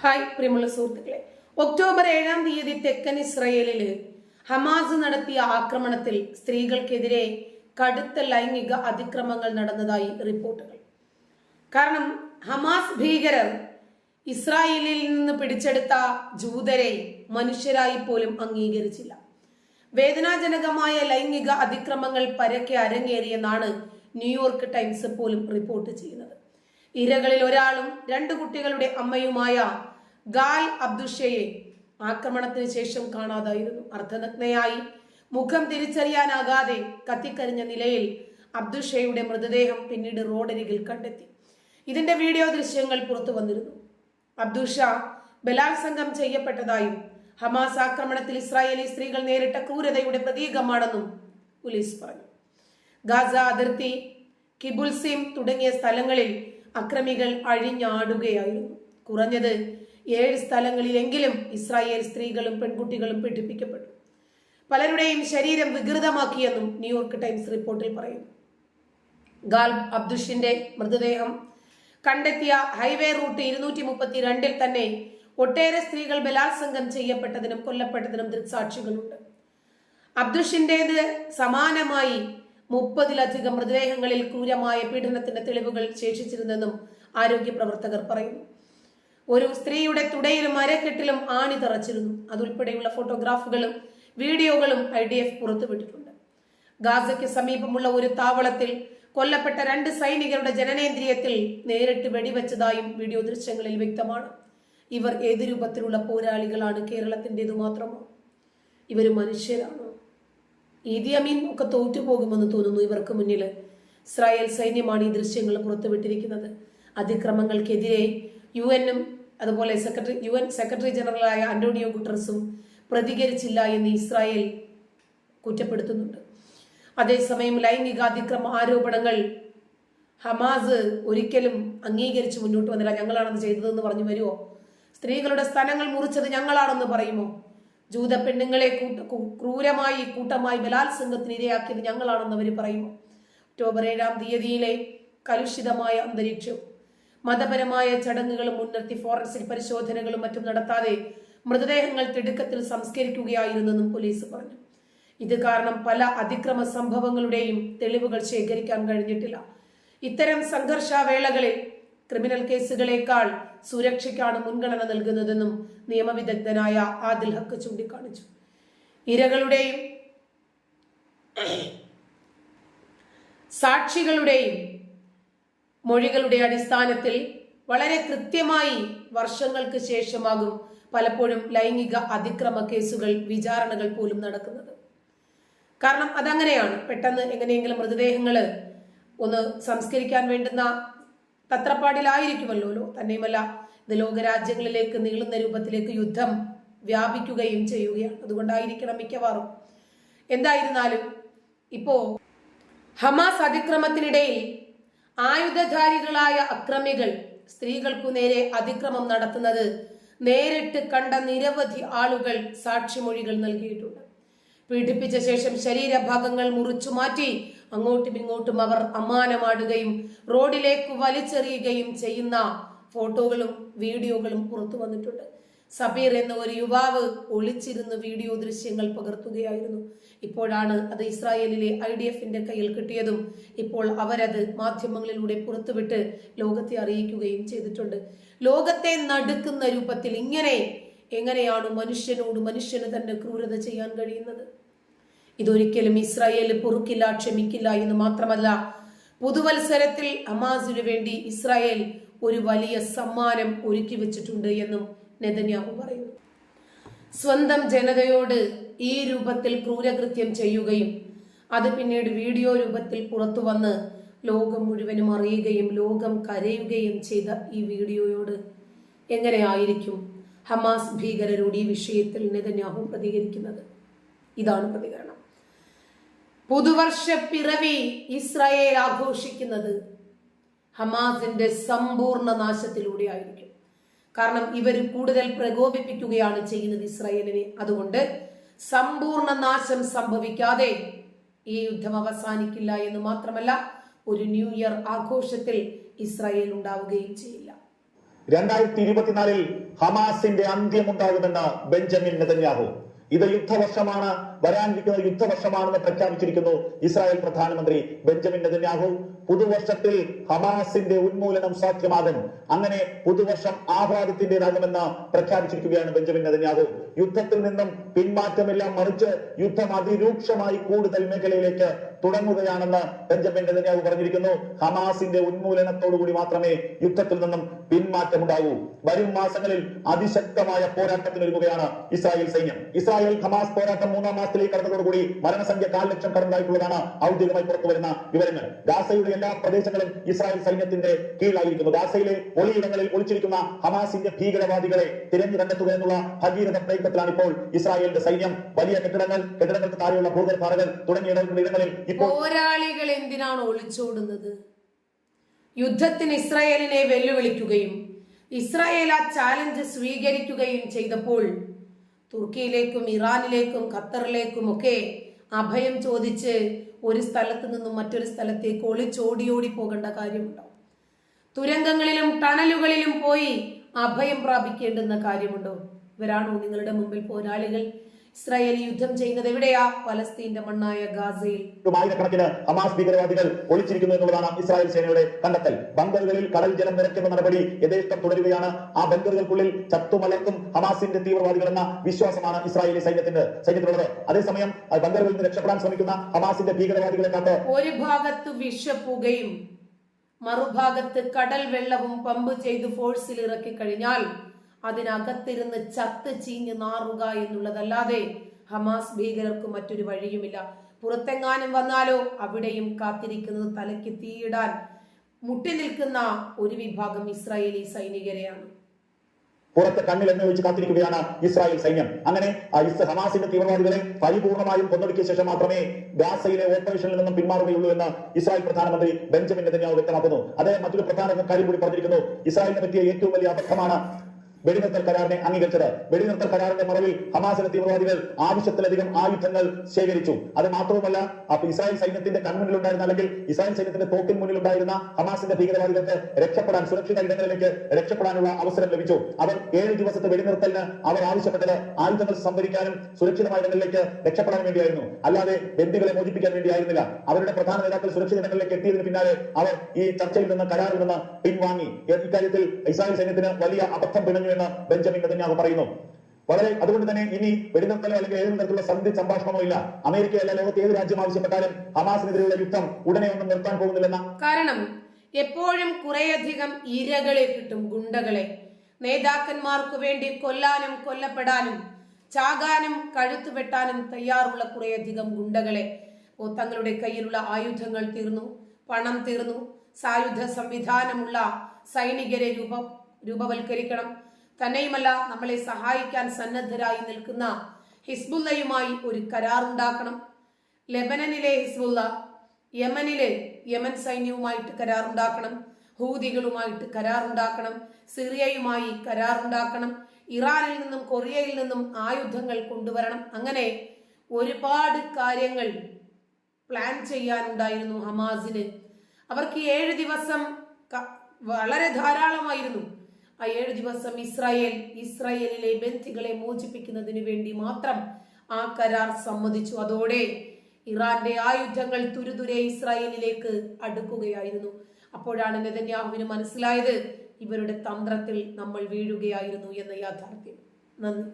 Hi പ്രിയമുള്ള സുഹൃത്തുക്കളെ. October ഏഴാം തീയതി തെക്കൻ ഇസ്രയേലിൽ ഹമാസ് നടത്തിയ ആക്രമണത്തിൽ സ്ത്രീകൾക്കെതിരെ കടുത്ത ലൈംഗിക അതിക്രമങ്ങൾ നടന്നതായി റിപ്പോർട്ടുകൾ. കാരണം ഹമാസ് ഭീകരർ ഇസ്രായേലിൽ നിന്ന് പിടിച്ചെടുത്ത ജൂതരെ മനുഷ്യരായി പോലും അംഗീകരിച്ചില്ല. വേദനാജനകമായ ലൈംഗിക അതിക്രമങ്ങൾ പരക്കെ അരങ്ങേറിയെന്നാണ് ന്യൂയോർക്ക് ടൈംസ് പോലും റിപ്പോർട്ട് ചെയ്യുന്നത്. ഇരകളിൽ ഒരാളും രണ്ട് കുട്ടികളുടെ അമ്മയുമായ ഗാൽ അബ്ദുഷയെ ആക്രമണത്തിന് ശേഷം കാണാതായിരുന്നു. അർദ്ധനഗ്നയായി. മുഖം തിരിച്ചറിയാനാകാതെ കത്തിക്കരിഞ്ഞ നിലയിൽ അബ്ദുഷയുടെ മൃതദേഹം പിന്നീട് റോഡരികിൽ കണ്ടെത്തി. ഇതിന്റെ വീഡിയോ ദൃശ്യങ്ങൾ പുറത്തു വന്നിരുന്നു. അബ്ദുഷ ബലാത്സംഗം ചെയ്യപ്പെട്ടതായും ഹമാസ് ആക്രമണത്തിൽ ഇസ്രായേലി സ്ത്രീകൾ നേരിട്ട ക്രൂരതയുടെ പ്രതീകമാണെന്നും പോലീസ് പറഞ്ഞു. ഗാസ അതിർത്തി കിബുൽസിം തുടങ്ങിയ സ്ഥലങ്ങളിൽ അക്രമികൾ അഴിഞ്ഞാടുകയായിരുന്നു. കുറഞ്ഞത് ഏഴ് സ്ഥലങ്ങളിലെങ്കിലും ഇസ്രായേൽ സ്ത്രീകളും പെൺകുട്ടികളും പീഡിപ്പിക്കപ്പെട്ടു. പലരുടെയും ശരീരം വികൃതമാക്കിയെന്നും ന്യൂയോർക്ക് ടൈംസ് റിപ്പോർട്ടിൽ പറയുന്നു. ഗാൽ അബ്ദുഷിന്റെ മൃതദേഹം കണ്ടെത്തിയ ഹൈവേ റൂട്ട് ഇരുന്നൂറ്റി മുപ്പത്തി രണ്ടിൽ തന്നെ ഒട്ടേറെ സ്ത്രീകൾ ബലാത്സംഗം ചെയ്യപ്പെട്ടതിനും കൊല്ലപ്പെട്ടതിനും ദൃക്സാക്ഷികളുണ്ട്. അബ്ദുഷിന്റേത് സമാനമായി മുപ്പതിലധികം മൃതദേഹങ്ങളിൽ ക്രൂരമായ പീഡനത്തിന്റെ തെളിവുകൾ ശേഷിച്ചിരുന്നെന്നും ആരോഗ്യ പ്രവർത്തകർ പറയുന്നു. ഒരു സ്ത്രീയുടെ തുടയിലും അരക്കെട്ടിലും ആണി തറച്ചിരുന്നു. അതുൾപ്പെടെയുള്ള ഫോട്ടോഗ്രാഫുകളും വീഡിയോകളും ഐ ഡി എഫ് പുറത്തുവിട്ടിട്ടുണ്ട്. ഗാസയ്ക്ക് സമീപമുള്ള ഒരു താവളത്തിൽ കൊല്ലപ്പെട്ട രണ്ട് സൈനികരുടെ ജനനേന്ദ്രിയത്തിൽ നേരിട്ട് വെടിവെച്ചതായും വീഡിയോ ദൃശ്യങ്ങളിൽ വ്യക്തമാണ്. ഇവർ ഏത് രൂപത്തിലുള്ള പോരാളികളാണ് കേരളത്തിന്റെതു മാത്രമോ? ഇവർ മനുഷ്യരാണോ? ഈദി അമീൻ ഒക്കെ തോറ്റു തോറ്റുപോകുമെന്ന് തോന്നുന്നു ഇവർക്ക് മുന്നിൽ. ഇസ്രായേൽ സൈന്യമാണ് ഈ ദൃശ്യങ്ങൾ പുറത്തുവിട്ടിരിക്കുന്നത്. അതിക്രമങ്ങൾക്കെതിരെ യു എനും അതുപോലെ സെക്രട്ടറി യു എൻ സെക്രട്ടറി ജനറലായ അന്റോണിയോ ഗുട്ടറസും പ്രതികരിച്ചില്ല എന്ന് ഇസ്രായേൽ കുറ്റപ്പെടുത്തുന്നുണ്ട്. അതേസമയം ലൈംഗിക അതിക്രമ ആരോപണങ്ങൾ ഹമാസ് ഒരിക്കലും അംഗീകരിച്ച് മുന്നോട്ട് വന്നില്ല. ഞങ്ങളാണത് ചെയ്തതെന്ന് പറഞ്ഞു വരുമോ? സ്ത്രീകളുടെ സ്ഥലങ്ങൾ മുറിച്ചത് ഞങ്ങളാണെന്ന് പറയുമോ? ജൂത പെണ്ണുങ്ങളെ ക്രൂരമായി കൂട്ടമായി ബലാത്സംഗത്തിന് ഇരയാക്കിയത് ഞങ്ങളാണെന്ന് അവർ പറയുന്നു ഒക്ടോബർ ഏഴാം തീയതിയിലെ കലുഷിതമായ അന്തരീക്ഷം. മതപരമായ ചടങ്ങുകളും മുൻനിർത്തി ഫോറൻസിക് പരിശോധനകളും മറ്റും നടത്താതെ മൃതദേഹങ്ങൾ തിടുക്കത്തിൽ സംസ്കരിക്കുകയായിരുന്നെന്നും പോലീസ് പറഞ്ഞു. ഇത് കാരണം പല അതിക്രമ സംഭവങ്ങളുടെയും തെളിവുകൾ ശേഖരിക്കാൻ കഴിഞ്ഞിട്ടില്ല. ഇത്തരം സംഘർഷാവേളകളിൽ ക്രിമിനൽ കേസുകളേക്കാൾ സുരക്ഷയ്ക്കാണ് മുൻഗണന നൽകുന്നതെന്നും നിയമവിദഗ്ധനായ ആദിൽ ഹക്ക് ചൂണ്ടിക്കാണിച്ചു. ഇരകളുടെയും സാക്ഷികളുടെയും മൊഴികളുടെ അടിസ്ഥാനത്തിൽ വളരെ കൃത്യമായി വർഷങ്ങൾക്ക് ശേഷമാകും പലപ്പോഴും ലൈംഗിക അതിക്രമ കേസുകൾ വിചാരണകൾ പോലും നടക്കുന്നത്. കാരണം അതങ്ങനെയാണ്. പെട്ടെന്ന് എങ്ങനെയെങ്കിലും മൃതദേഹങ്ങൾ ഒന്ന് സംസ്കരിക്കാൻ വേണ്ടുന്ന തത്രപ്പാടിലായിരിക്കുമല്ലോ തന്നെയുമല്ല ഇത് ലോകരാജ്യങ്ങളിലേക്ക് നീളുന്ന രൂപത്തിലേക്ക് യുദ്ധം വ്യാപിക്കുകയും ചെയ്യുകയാണ്. അതുകൊണ്ടായിരിക്കണം മിക്കവാറും. എന്തായിരുന്നാലും ഇപ്പോ ഹമാസ് അതിക്രമത്തിനിടയിൽ ആയുധധാരികളായ അക്രമികൾ സ്ത്രീകൾക്കു നേരെ അതിക്രമം നടത്തുന്നത് നേരിട്ട് കണ്ട നിരവധി ആളുകൾ സാക്ഷിമൊഴികൾ നൽകിയിട്ടുണ്ട്. പീഡിപ്പിച്ച ശേഷം ശരീരഭാഗങ്ങൾ മുറിച്ചു മാറ്റി അങ്ങോട്ടും ഇങ്ങോട്ടും അവർ അമ്മാനമാടുകയും റോഡിലേക്ക് വലിച്ചെറിയുകയും ചെയ്യുന്ന ഫോട്ടോകളും വീഡിയോകളും പുറത്തു വന്നിട്ടുണ്ട്. സബീർ എന്ന ഒരു യുവാവ് ഒളിച്ചിരുന്ന് വീഡിയോ ദൃശ്യങ്ങൾ പകർത്തുകയായിരുന്നു. ഇപ്പോഴാണ് അത് ഇസ്രായേലിലെ ഐ ഡി എഫിന്റെ കയ്യിൽ കിട്ടിയതും ഇപ്പോൾ അവരത് മാധ്യമങ്ങളിലൂടെ പുറത്തുവിട്ട് ലോകത്തെ അറിയിക്കുകയും ചെയ്തിട്ടുണ്ട്. ലോകത്തെ നടുക്കുന്ന രൂപത്തിൽ ഇങ്ങനെ എങ്ങനെയാണ് മനുഷ്യനോട് മനുഷ്യന് തന്നെ ക്രൂരത ചെയ്യാൻ കഴിയുന്നത്? ഇതൊരിക്കലും ഇസ്രായേൽ പൊറുക്കില്ല ക്ഷമിക്കില്ല എന്ന് മാത്രമല്ല പുതുവത്സരത്തിൽ അമാസിനു വേണ്ടി ഇസ്രായേൽ ഒരു വലിയ സമ്മാനം ഒരുക്കി വെച്ചിട്ടുണ്ട് എന്നും നെതന്യാഹു പറയുന്നു. സ്വന്തം ജനതയോട് ഈ രൂപത്തിൽ ക്രൂരകൃത്യം ചെയ്യുകയും അത് പിന്നീട് വീഡിയോ രൂപത്തിൽ പുറത്തു വന്ന് ലോകം മുഴുവനും അറിയുകയും ലോകം കരയുകയും ചെയ്ത ഈ വീഡിയോയോട് എങ്ങനെയായിരിക്കും ഹമാസ് ഭീകരരോട് ഈ വിഷയത്തിൽ നെതന്യാഹു പ്രതികരിക്കുന്നത്? ഇതാണ് പ്രതികരണം. പുതുവർഷ പിറവി ഇസ്രായേൽ ആഘോഷിക്കുന്നത് ഹമാസിന്റെ സമ്പൂർണ നാശത്തിലൂടെ ആയിരിക്കും. കാരണം ഇവർ കൂടുതൽ പ്രകോപിപ്പിക്കുകയാണ് ചെയ്യുന്നത് ഇസ്രായേലിനെ. അതുകൊണ്ട് സമ്പൂർണ നാശം സംഭവിക്കാതെ ഈ യുദ്ധം അവസാനിക്കില്ല എന്ന് മാത്രമല്ല ഒരു ന്യൂ ഇയർ ആഘോഷത്തിൽ ഇസ്രായേൽ ഉണ്ടാവുകയും ചെയ്യില്ല. രണ്ടായിരത്തി ഇരുപത്തിനാലിൽ ഹമാസിന്റെ അന്ത്യമുണ്ടാകുമെന്ന ബെഞ്ചമിൻ നെതന്യാഹു. ഇത് യുദ്ധവർഷമാണ് വരാനിരിക്കുന്ന യുദ്ധവർഷമാണെന്ന് പ്രഖ്യാപിച്ചിരിക്കുന്നു ഇസ്രായേൽ പ്രധാനമന്ത്രി ബെഞ്ചമിൻ നെതന്യാഹു. പുതുവർഷത്തിൽ ഹമാസിന്റെ ഉന്മൂലനം സാധ്യമാകും. അങ്ങനെ പുതുവർഷം ആഹ്ലാദത്തിന്റേതാകുമെന്ന് പ്രഖ്യാപിച്ചിരിക്കുകയാണ് ബെഞ്ചമിൻ നെതന്യാഹു. യുദ്ധത്തിൽ നിന്നും പിന്മാറ്റമില്ല മറിച്ച് യുദ്ധം അതിരൂക്ഷമായി കൂടുതൽ മേഖലയിലേക്ക് തുടങ്ങുകയാണെന്ന് ബെഞ്ചമിൻ നെതന്യാഹു പറഞ്ഞിരിക്കുന്നു. ഹമാസിന്റെ ഉന്മൂലനത്തോടുകൂടി മാത്രമേ യുദ്ധത്തിൽ നിന്നും പിന്മാറ്റമുണ്ടാകൂ. വരും മാസങ്ങളിൽ അതിശക്തമായ പോരാട്ടത്തിനൊരുങ്ങുകയാണ് ഇസ്രായേൽ സൈന്യം. ഇസ്രായേൽ ഹമാസ് പോരാട്ടം മൂന്നാം കടന്നതോടുകൂടി മരണസംഖ്യ കാൽ ലക്ഷം കടന്നതായിട്ടുള്ളതാണ് ഔദ്യോഗികമായി പുറത്തു വരുന്ന വിവരങ്ങൾ. ഗാസയുടെ എല്ലാ പ്രദേശങ്ങളും ഇസ്രായേൽ സൈന്യത്തിന്റെ കീഴിലായിരിക്കുന്നു. ഗാസയിലെ ഒളിയിടങ്ങളിൽ ഒളിച്ചിരിക്കുന്ന ഹമാസിന്റെ ഭീകരവാദികളെ തിരഞ്ഞു കണ്ടെത്തുക എന്നുള്ള ഭഗീരഥ പ്രയത്നത്തിലാണ് ഇപ്പോൾ ഇസ്രായേലിന്റെ സൈന്യം. വലിയ കെട്ടിടങ്ങൾ കെട്ടിടങ്ങൾക്ക് താഴെയുള്ള ഭൂഗർഭാറകൾ തുടങ്ങിയ ഇടങ്ങളിൽ ഇപ്പോൾ പോരാളികൾ എന്തിനാണ് ഒളിച്ചോടുന്നത്? യുദ്ധത്തിന് ഇസ്രായേലിനെ വെല്ലുവിളിക്കുകയും ഇസ്രായേൽ ആ ചാലഞ്ച് സ്വീകരിക്കുകയും ചെയ്തപ്പോൾ തുർക്കിയിലേക്കും ഇറാനിലേക്കും ഖത്തറിലേക്കും ഒക്കെ അഭയം ചോദിച്ച് ഒരു സ്ഥലത്ത് നിന്നും മറ്റൊരു സ്ഥലത്തേക്ക് ഒളിച്ചോടി ഓടി പോകേണ്ട കാര്യമുണ്ടോ? തുരങ്കങ്ങളിലും ടണലുകളിലും പോയി അഭയം പ്രാപിക്കേണ്ടുന്ന കാര്യമുണ്ടോ? ഇവരാണോ നിങ്ങളുടെ മുമ്പിൽ പോരാളികൾ? ഇസ്രായേൽ യുദ്ധം ചെയ്യുന്നത് എവിടെയാ? പലസ്തീന്റെ മണ്ണായ ഗാസയിൽ. ആയിരക്കണക്കിന് ഹമാസ് ഭീകരവാദികൾ ഒളിച്ചിരിക്കുന്നു എന്നുള്ളതാണ് ഇസ്രായേൽ സേനയുടെ കണ്ടെത്തൽ. ബങ്കറുകളിൽ കടൽ ജലം നിറയ്ക്കുന്ന നടപടി യഥേഷ്ടം തുടരുകയാണ്. ആ ബങ്കറുകൾക്കുള്ളിൽ ചത്തുമലർത്തും ഹമാസിന്റെ തീവ്രവാദികൾ എന്ന വിശ്വാസമാണ് ഇസ്രായേലി സൈന്യത്തിന്റെ സൈന്യത്തിലുള്ളത്. അതേസമയം ബങ്കറുകളിൽ നിന്ന് രക്ഷപ്പെടാൻ ശ്രമിക്കുന്ന ഹമാസിന്റെ ഭീകരവാദികളെ കാത്ത് ഒരു ഭാഗത്ത് വിഷപ്പുകയും മറുഭാഗത്ത് കടൽ വെള്ളവും പമ്പ് ചെയ്ത് ഫോഴ്സിൽ ഇറക്കി കഴിഞ്ഞാൽ അതിനകത്തിരുന്ന് ചത്ത് ചീഞ്ഞ് നാറുക എന്നുള്ളതല്ലാതെ ഹമാസ് ഭീകരർക്ക് മറ്റൊരു വഴിയുമില്ല. പുറത്തെങ്ങാനും വന്നാലോ അവിടെയും കാത്തിരിക്കുന്നത് തലയ്ക്ക് തീയിടാൻ മുട്ടി നിൽക്കുന്ന ഒരു വിഭാഗം ഇസ്രായേലി സൈനികരെയാണ്. പുറത്ത് കണ്ണിൽ എണ്ണ ഒഴിച്ച് കാത്തിരിക്കുകയാണ് ഇസ്രായേൽ സൈന്യം. അങ്ങനെ ഹമാസിന്റെ തീവ്രവാദികളെ പരിപൂർണമായും കൊന്നൊടുക്കിയ ശേഷം മാത്രമേ ഗാസയിലെ ഓപ്പറേഷനിൽ നിന്നും പിന്മാറുകയുള്ളൂ എന്ന് ഇസ്രായേൽ പ്രധാനമന്ത്രി ബെഞ്ചമിൻ നെതന്യാഹു വ്യക്തമാക്കുന്നു. അതേ മറ്റൊരു പ്രധാന കാര്യം കൂടി പറഞ്ഞിരിക്കുന്നു. ഇസ്രായേലിനെ പറ്റിയ ഏറ്റവും വലിയ അബദ്ധമാണ് വെടിനിർത്തൽ കരാറിനെ അംഗീകരിച്ചത്. വെടിനിർത്തൽ കരാറിന്റെ മറവിൽ ഹമാസിലെ തീവ്രവാദികൾ ആവശ്യത്തിലധികം ആയുധങ്ങൾ ശേഖരിച്ചു. അത് മാത്രവുമല്ല അപ്പൊ ഇസ്രായേൽ സൈന്യത്തിന്റെ കൺമുന്നിലുണ്ടായിരുന്ന അല്ലെങ്കിൽ ഇസ്രായേൽ സൈന്യത്തിന്റെ തോക്കിന് മുന്നിൽ ഉണ്ടായിരുന്ന ഹമാസിന്റെ ഭീകരവാദികൾക്ക് രക്ഷപ്പെടാൻ സുരക്ഷിത ഇടങ്ങളിലേക്ക് രക്ഷപ്പെടാനുള്ള അവസരം ലഭിച്ചു. അവർ ഏഴ് ദിവസത്തെ വെടിനിർത്തലിന് അവർ ആവശ്യപ്പെട്ടത് ആയുധങ്ങൾ സംഭരിക്കാനും സുരക്ഷിതമായ ഇടങ്ങളിലേക്ക് രക്ഷപ്പെടാൻ വേണ്ടിയായിരുന്നു. അല്ലാതെ ബന്ദികളെ മോചിപ്പിക്കാൻ വേണ്ടിയായിരുന്നില്ല. അവരുടെ പ്രധാന നേതാക്കൾ സുരക്ഷിത ഇടങ്ങളിലേക്ക് എത്തിയതിന് പിന്നാലെ അവർ ഈ ചർച്ചയിൽ നിന്ന് കരാറിൽ നിന്ന് പിൻവാങ്ങി. ഇക്കാര്യത്തിൽ ഇസ്രായേൽ സൈന്യത്തിന് വലിയ അബദ്ധം പിണഞ്ഞു എന്ന് ബെഞ്ചമിൻ നെതന്യാഹു പറയുന്നു. വളരെ അതുകൊണ്ട് തന്നെ ഇനി വെടിനിർത്തലോ അല്ലെങ്കിൽ ഏതെങ്കിലും തരത്തിലുള്ള സന്ധി സംഭാഷണമോ ഇല്ല. അമേരിക്ക അല്ല ലോകത്ത് ഏത് രാജ്യം ആവശ്യപ്പെട്ടാലും ഹമാസിനെതിരെയുള്ള യുദ്ധം ഉടനെ ഒന്നും നിർത്താൻ പോകുന്നില്ലെന്ന കാരണം എപ്പോഴും കുറേയധികം ഇരകളെ കിട്ടും ഗുണ്ടകളെ. നേതാക്കന്മാർക്ക് വേണ്ടി കൊല്ലാനും കൊല്ലപ്പെടാനും ചാകാനും കഴുത്തു വെട്ടാനും തയ്യാറുള്ള കുറേയധികം ഗുണ്ടകളെ. ഓ തങ്ങളുടെ കയ്യിലുള്ള ആയുധങ്ങൾ തീർന്നു പണം തീർന്നു. സായുധ സംവിധാനമുള്ള സൈനികരെ രൂപ രൂപവൽക്കരിക്കണം. തന്നെയുമല്ല നമ്മളെ സഹായിക്കാൻ സന്നദ്ധരായി നിൽക്കുന്ന ഹിസ്ബുല്ലയുമായി ഒരു കരാറുണ്ടാക്കണം. ലെബനനിലെ ഹിസ്ബുല്ല യമനിലെ യമൻ സൈന്യവുമായിട്ട് കരാറുണ്ടാക്കണം. ഹൂതികളുമായിട്ട് കരാറുണ്ടാക്കണം. സിറിയയുമായി കരാറുണ്ടാക്കണം. ഇറാനിൽ നിന്നും കൊറിയയിൽ നിന്നും ആയുധങ്ങൾ കൊണ്ടുവരണം. അങ്ങനെ ഒരുപാട് കാര്യങ്ങൾ പ്ലാൻ ചെയ്യാനുണ്ടായിരുന്നു ഹമാസിന്. അവർക്ക് ഏഴ് ദിവസം വളരെ ധാരാളമായിരുന്നു. ആ ഏഴ് ദിവസം ഇസ്രായേൽ ഇസ്രായേലിലെ ബന്ധികളെ മോചിപ്പിക്കുന്നതിന് വേണ്ടി മാത്രം ആ കരാർ സമ്മതിച്ചു. അതോടെ ഇറാന്റെ ആയുധങ്ങൾ തുരുതുരെ ഇസ്രായേലിലേക്ക് അടുക്കുകയായിരുന്നു. അപ്പോഴാണ് നെതന്യാഹുവിന് മനസ്സിലായത് ഇവരുടെ തന്ത്രത്തിൽ നമ്മൾ വീഴുകയായിരുന്നു എന്ന യാഥാർത്ഥ്യം. നന്ദി.